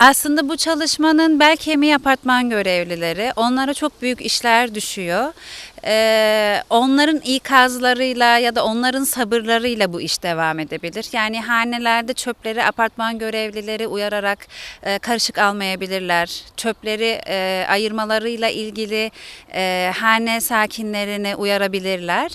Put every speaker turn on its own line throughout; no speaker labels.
Aslında bu çalışmanın bel kemiği apartman görevlileri. Onlara çok büyük işler düşüyor. Ee, onların ikazlarıyla ya da onların sabırlarıyla bu iş devam edebilir. Yani hanelerde çöpleri apartman görevlileri uyararak e, karışık almayabilirler. Çöpleri e, ayırmalarıyla ilgili e, hane sakinlerini uyarabilirler.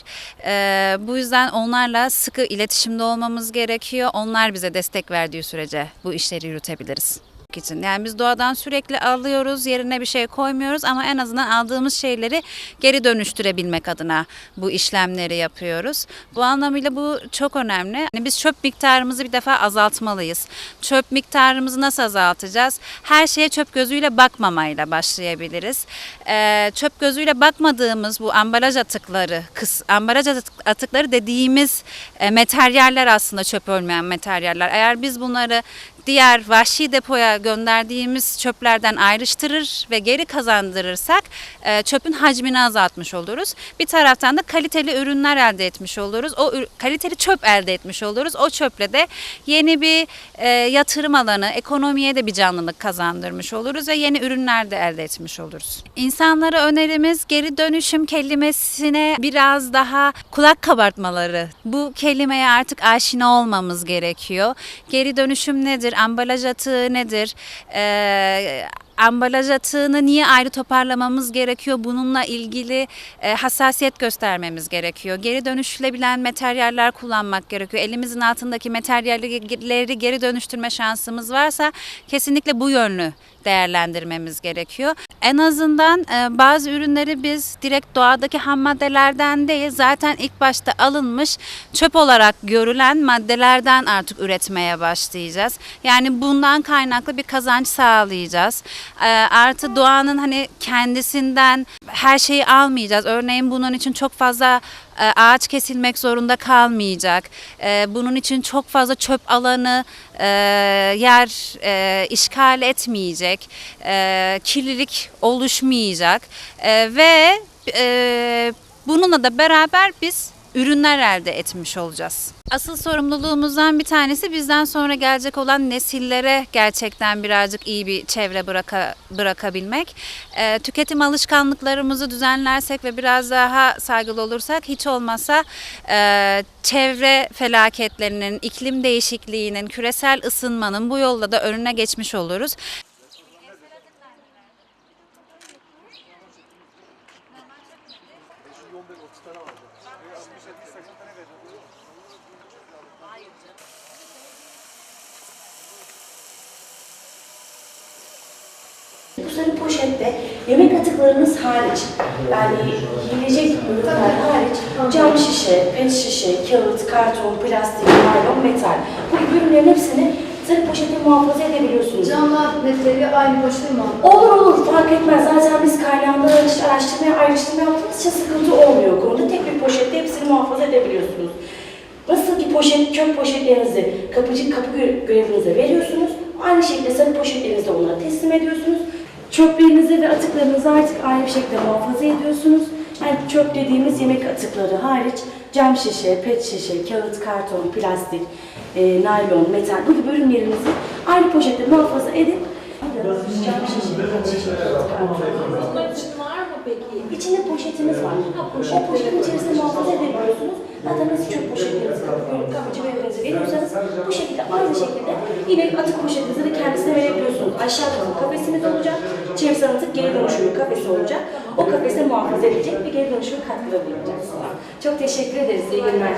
E, bu yüzden onlarla sıkı iletişimde olmamız gerekiyor. Onlar bize destek verdiği sürece bu işleri yürütebiliriz için. Yani biz doğadan sürekli alıyoruz, yerine bir şey koymuyoruz ama en azından aldığımız şeyleri geri dönüştürebilmek adına bu işlemleri yapıyoruz. Bu anlamıyla bu çok önemli. Yani biz çöp miktarımızı bir defa azaltmalıyız. Çöp miktarımızı nasıl azaltacağız? Her şeye çöp gözüyle bakmamayla başlayabiliriz. Ee, çöp gözüyle bakmadığımız bu ambalaj atıkları, kıs, ambalaj atık- atıkları dediğimiz e, materyaller aslında çöp olmayan materyaller. Eğer biz bunları diğer vahşi depoya gönderdiğimiz çöplerden ayrıştırır ve geri kazandırırsak e, çöpün hacmini azaltmış oluruz. Bir taraftan da kaliteli ürünler elde etmiş oluruz. O kaliteli çöp elde etmiş oluruz. O çöple de yeni bir e, yatırım alanı, ekonomiye de bir canlılık kazandırmış oluruz ve yeni ürünler de elde etmiş oluruz. İnsanlara önerimiz geri dönüşüm kelimesine biraz daha kulak kabartmaları. Bu kelimeye artık aşina olmamız gerekiyor. Geri dönüşüm nedir? Ambalaj atığı nedir? Ee, ambalaj atığını niye ayrı toparlamamız gerekiyor? Bununla ilgili e, hassasiyet göstermemiz gerekiyor. Geri dönüşülebilen materyaller kullanmak gerekiyor. Elimizin altındaki materyalleri geri dönüştürme şansımız varsa kesinlikle bu yönlü değerlendirmemiz gerekiyor. En azından e, bazı ürünleri biz direkt doğadaki ham maddelerden değil zaten ilk başta alınmış çöp olarak görülen maddelerden artık üretmeye başlayacağız. Yani bundan kaynaklı bir kazanç sağlayacağız. E, artı doğanın hani kendisinden her şeyi almayacağız. Örneğin bunun için çok fazla e, ağaç kesilmek zorunda kalmayacak. E, Bunun için çok fazla çöp alanı e, yer e, işgal etmeyecek. E, Kirlilik oluşmayacak. Ve bununla da beraber biz ürünler elde etmiş olacağız. Asıl sorumluluğumuzdan bir tanesi bizden sonra gelecek olan nesillere gerçekten birazcık iyi bir çevre bıraka, bırakabilmek. Ee, tüketim alışkanlıklarımızı düzenlersek ve biraz daha saygılı olursak hiç olmasa e, çevre felaketlerinin, iklim değişikliğinin, küresel ısınmanın bu yolla da önüne geçmiş oluruz.
Bu sarı poşette yemek atıklarınız hariç, yani yiyecek ürünler hariç, cam şişe, pet şişe, kağıt, karton, plastik, naylon, metal. Bu ürünlerin hepsini sarı poşette muhafaza edebiliyorsunuz.
Camla metleri aynı poşete mi?
Olur olur fark etmez. Zaten biz kaynağında araş- araştırmaya, ayrıştırma yaptığımız için sıkıntı olmuyor konuda. Tek bir poşette hepsini muhafaza edebiliyorsunuz. Nasıl ki poşet, çöp poşetlerinizi kapıcı kapı gö- görevinize veriyorsunuz. Aynı şekilde sarı poşetlerinizi onlara teslim ediyorsunuz. Çöplerinizi ve atıklarınızı artık aynı şekilde muhafaza ediyorsunuz. Yani çöp dediğimiz yemek atıkları hariç cam şişe, pet şişe, kağıt, karton, plastik, e, naylon, metal bu gibi ürünlerinizi aynı poşette muhafaza edip cam şişe, pet şişe,
peki?
İçinde poşetimiz var. O poşetin içerisinde muhafaza edebiliyorsunuz. Zaten nasıl çöp poşetlerinizi kapı kapıcı beyefendinize veriyorsanız bu şekilde aynı şekilde yine atık poşetinizi de kendisine verebiliyorsunuz. Aşağıda kafesimiz olacak. Çevresel atık geri dönüşümü kafesi olacak. O kafese muhafaza edecek ve geri dönüşümü katkıda bulunacaksınız. Çok teşekkür ederiz. İyi günler.